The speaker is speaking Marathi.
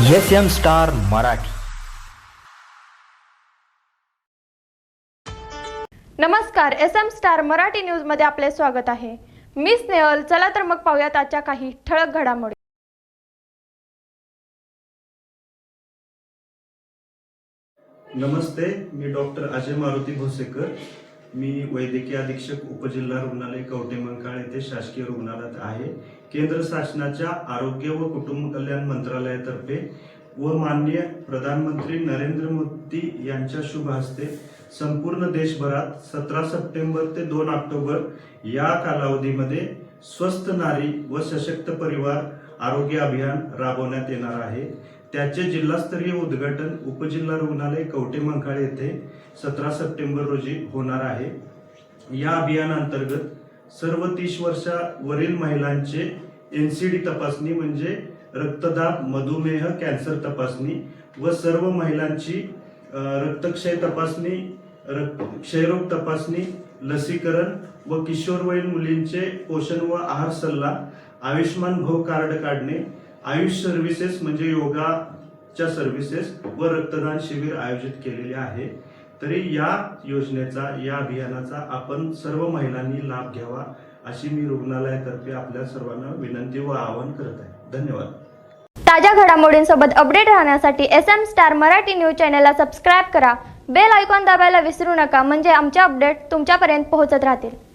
एस एम स्टार मराठी नमस्कार एस एम स्टार मराठी न्यूजमध्ये आपले स्वागत आहे. मी स्नेहल चला तर मग पाहूयात आजच्या काही ठळक घडामोडी. नमस्ते मी डॉक्टर अजय मारुती भोसेकर. मी वैद्यकीय अधीक्षक उपजिल्हा रुग्णालय कवटेमंकाळ येथे शासकीय रुग्णालयात आहे. केंद्र शासनाच्या आरोग्य व कुटुंब कल्याण मंत्रालयातर्फे व माननीय प्रधानमंत्री नरेंद्र मोदी यांच्या शुभ हस्ते संपूर्ण देशभरात सतरा सप्टेंबर ते दोन ऑक्टोबर या कालावधीमध्ये स्वस्थ नारी व सशक्त परिवार आरोग्य अभियान राबवण्यात येणार आहे. त्याचे जिल्हास्तरीय उद्घाटन उपजिल्हा रुग्णालय कवटेमंकाळ येथे सतरा सप्टेंबर रोजी होणार आहे. या अभियानांतर्गत सर्व तीस वर्षावरील महिलांचे एनसीडी तपासणी म्हणजे रक्तदाब मधुमेह कॅन्सर तपासणी व सर्व महिलांची रक्तक्षय तपासणी रक्त क्षयरोग तपासणी लसीकरण व किशोरवयीन मुलींचे पोषण व आहार सल्ला आयुष्मान भाऊ कार्ड काढणे आयुष सर्व्हिसेस म्हणजे योगाच्या सर्व्हिसेस व रक्तदान शिबिर आयोजित केलेले आहे. तरी या योजनेचा या अभियानाचा आपण सर्व महिलांनी लाभ घ्यावा अशी मी रुग्णालयातर्फे आपल्या सर्वांना विनंती व आवाहन करत आहे. धन्यवाद. ताज्या घडामोडींसोबत अपडेट राहण्यासाठी S M star Marathi news चॅनलला सबस्क्राईब करा. बेल आयकॉन दाबायला विसरू नका. म्हणजे आमचे अपडेट तुमच्यापर्यंत पोहोचत राहतील.